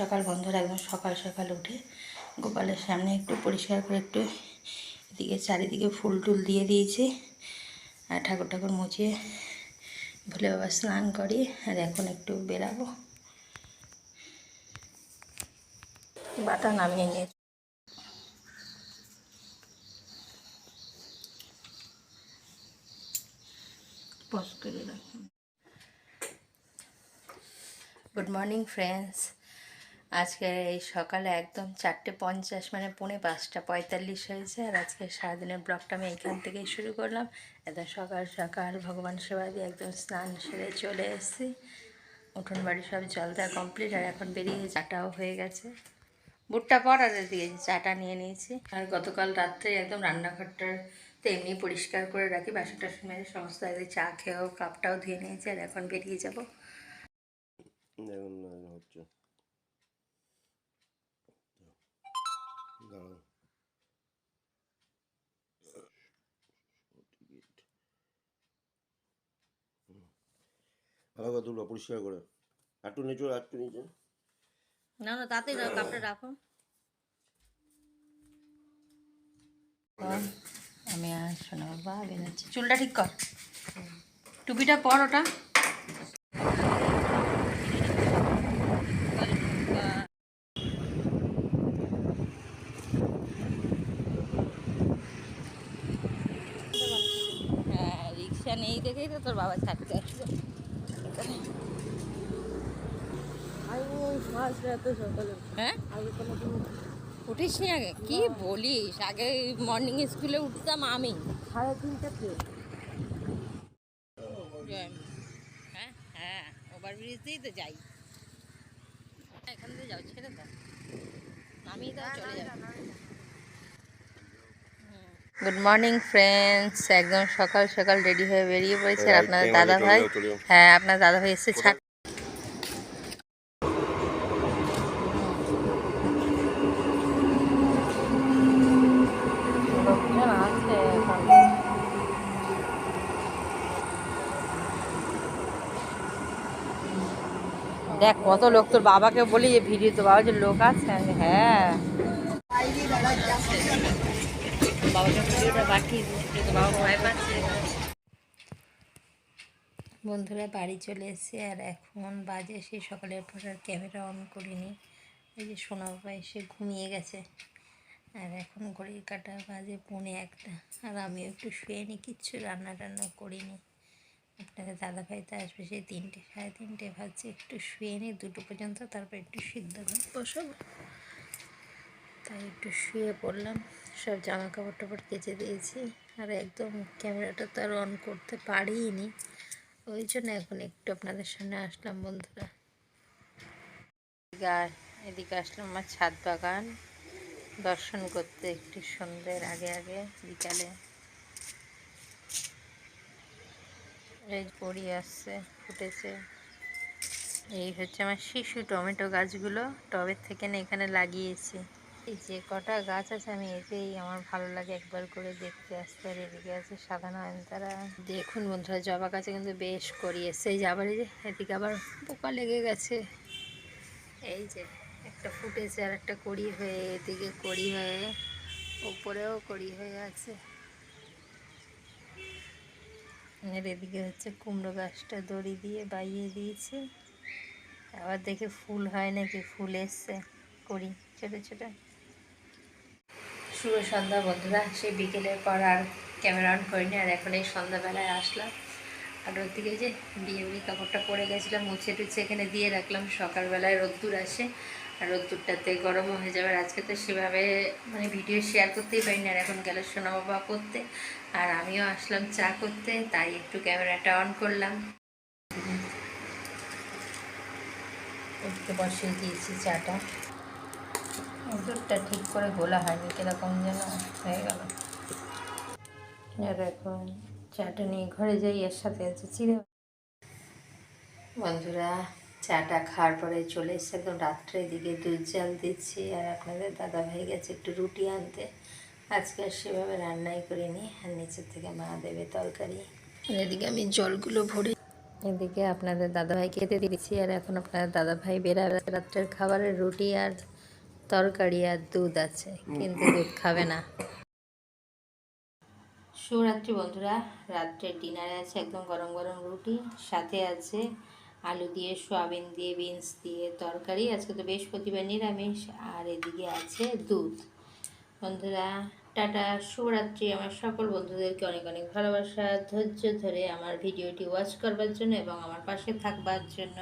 সকাল বন্ধুরা, একদম সকাল সকাল উঠে গোপালের সামনে একটু পরিষ্কার করে একটু এদিকে চারিদিকে ফুল টুল দিয়ে দিয়েছি। আর ঠাকুর ঠাকুর মুছিয়ে ভুলে বাবা স্নান করি, আর এখন একটু বেরাবো। বাটা নামিয়ে নিয়ে গুড মর্নিং ফ্রেন্ডস আজকে এই সকালে একদম চারটে পঞ্চাশ মানে পৌনে পাঁচটা পঁয়তাল্লিশ হয়েছে। আর আজকে সারাদিনের ব্লগটা আমি এখান থেকেই শুরু করলাম। একদম সকাল সকাল ভগবান সেবা দিয়ে একদম স্নান সেরে চলে এসেছি। উঠোন বাড়ি সব জল দেওয়া কমপ্লিট আর এখন বেরিয়ে চাটাও হয়ে গেছে। বুটটা পর, আর দিয়ে চাটা নিয়ে নিয়েছি। আর গতকাল রাত্রে একদম রান্নাঘরটার তো এমনি পরিষ্কার করে রাখি। বাসন টাসন মেরে সমস্ত চা খেয়েও কাপটাও ধুয়ে নিয়েছি, আর এখন বেরিয়ে যাব। হচ্ছে। দাঁড়াও ভালো করে তুলবা পরিষ্কার করে। একটু নিচে একটু নিচে। না না তাতে কাপটা রাখো। আমি আর শোনা বাবা বেরোচ্ছি। চুলটা ঠিক কর। টুপিটা পর ওটা হ্যাঁ রিক্সা নেই দেখেই তো তোর বাবা ছাড়তে আসবে হ্যাঁ? উঠিস নি আগে? কি বলিস? আগে মর্নিং স্কুলে উঠতাম আমি। সাড়ে তিনটাতে হ্যাঁ হ্যাঁ ওভার ব্রিজ দিয়েই তো যাই। এখান থেকে যাও ছেড়ে দাও। আমি তো চলে যাব। গুড মর্নিং ফ্রেন্ডস একদম সকাল সকাল রেডি হয়ে বেরিয়ে পড়েছে আর আপনার টাইম দাদা আছে, ভাই। চলে যাও, চলে যাও। হ্যাঁ আপনার দাদা ভাই এসে ছাড় লোকজন আছে এখন। দেখ কত লোক তোর বাবাকে বলি যে ভিডিও তো বাবা যে লোক আছে আমি বলি, হ্যাঁ। বন্ধুরা বাড়ি চলে এসেছে আর এখন বাজে সেই সকালের পর আর ক্যামেরা অন করিনি। এই যে সোনা বাবা এসে ঘুমিয়ে গেছে। আর এখন ঘড়ির কাটা বাজে পৌনে একটা। আর আমিও একটু শুয়ে নিই কিচ্ছু রান্না টান্না করিনি। আপনাদের দাদা ভাই তো আসবে সেই তিনটে, সাড়ে তিনটে ভাবছি একটু শুয়ে নিই দুটো পর্যন্ত, তারপর একটু সিদ্ধ ভাত বসাবো তাই একটু শুয়ে পড়লাম। সব জামা কাপড় টাপড় কেচে দিয়েছি। আর একদম ক্যামেরাটা তো আর অন করতে পারিনি। ওই জন্য এখন একটু আপনাদের সামনে আসলাম, বন্ধুরা। এদিকে আসলাম আমার ছাদ বাগান। দর্শন করতে একটু সন্ধ্যের আগে আগে, বিকালে। এই পড়ি আসছে, ফুটেছে। এই হচ্ছে আমার শিশু টমেটো গাছগুলো। টবের থেকে না এখানে লাগিয়েছি। এই যে কটা গাছ আছে, আমি এতেই আমার ভালো লাগে একবার করে দেখতে আসতে। আর এদিকে আছে সাদা নয়নতারা। দেখুন বন্ধুরা, জবা গাছে কিন্তু বেশ করিয়েছে এই যে আবার এই যে, এদিকে আবার পোকা লেগে গেছে। এই যে একটা ফুটেছে আর একটা কড়ি হয়ে, এদিকে কড়ি হয়ে উপরেও কড়ি হয়ে আছে। এর এদিকে হচ্ছে কুমড়ো গাছটা দড়ি দিয়ে বাইয়ে দিয়েছে। আবার দেখে ফুল হয় নাকি, ফুল এসছে করি, ছোটো ছোটো। শুভ সন্ধ্যা, বন্ধুরা। সেই বিকেলের পর আর ক্যামেরা অন করিনি, আর এখন এই সন্ধ্যাবেলায় আসলাম। আর ওর দিকে যে বিয়ে বাড়ি কাপড়টা পরে গেছিলাম, মুছে টুছে এখানে দিয়ে রাখলাম। সকালবেলায় রোদ্দুর আসে, আর রোদ্দুরটাতে গরমও হয়ে যাবে। আজকে তো সেভাবে মানে ভিডিও শেয়ার করতেই পারিনি, আর এখন গেল সোনা বাবা করতে আর আমিও আসলাম চা করতে, তাই একটু ক্যামেরাটা অন করলাম। বসিয়ে দিয়েছি চাটা। দুধটা ঠিক করে গোলা হয়নি, কীরকম যেন হয়ে গেল। এখন চাটা নিয়ে ঘরে যাই, এর সাথে আছে চিড়ে বন্ধুরা, চাটা খাওয়ার পরে চলে এসছে একদম রাত্রের দিকে দুধ জাল দিচ্ছি, আর আপনাদের দাদা ভাই গেছে একটু রুটি আনতে। আজকে আর সেভাবে রান্নাই করিনি, আর নিচের থেকে মা দেবে তরকারি। এদিকে আমি জলগুলো ভরে এদিকে আপনাদের দাদাভাই খেতে দিয়েছি আর এখন আপনাদের দাদাভাই বেরাবে রাত্রের খাবারের রুটি আর তরকারি আর দুধ আছে, কিন্তু দুধ খাবে না। শুভরাত্রি বন্ধুরা রাত্রের ডিনারে আছে একদম গরম গরম রুটি, সাথে আছে আলু দিয়ে, সোয়াবিন দিয়ে বিনস দিয়ে তরকারি। আজকে তো বৃহস্পতিবার নিরামিষ, আর এদিকে আছে দুধ। বন্ধুরা, টাটা, শুভরাত্রি। আমার সকল বন্ধুদেরকে অনেক অনেক ভালোবাসা, ধৈর্য ধরে আমার ভিডিওটি ওয়াচ করবার জন্য এবং আমার পাশে থাকবার জন্য।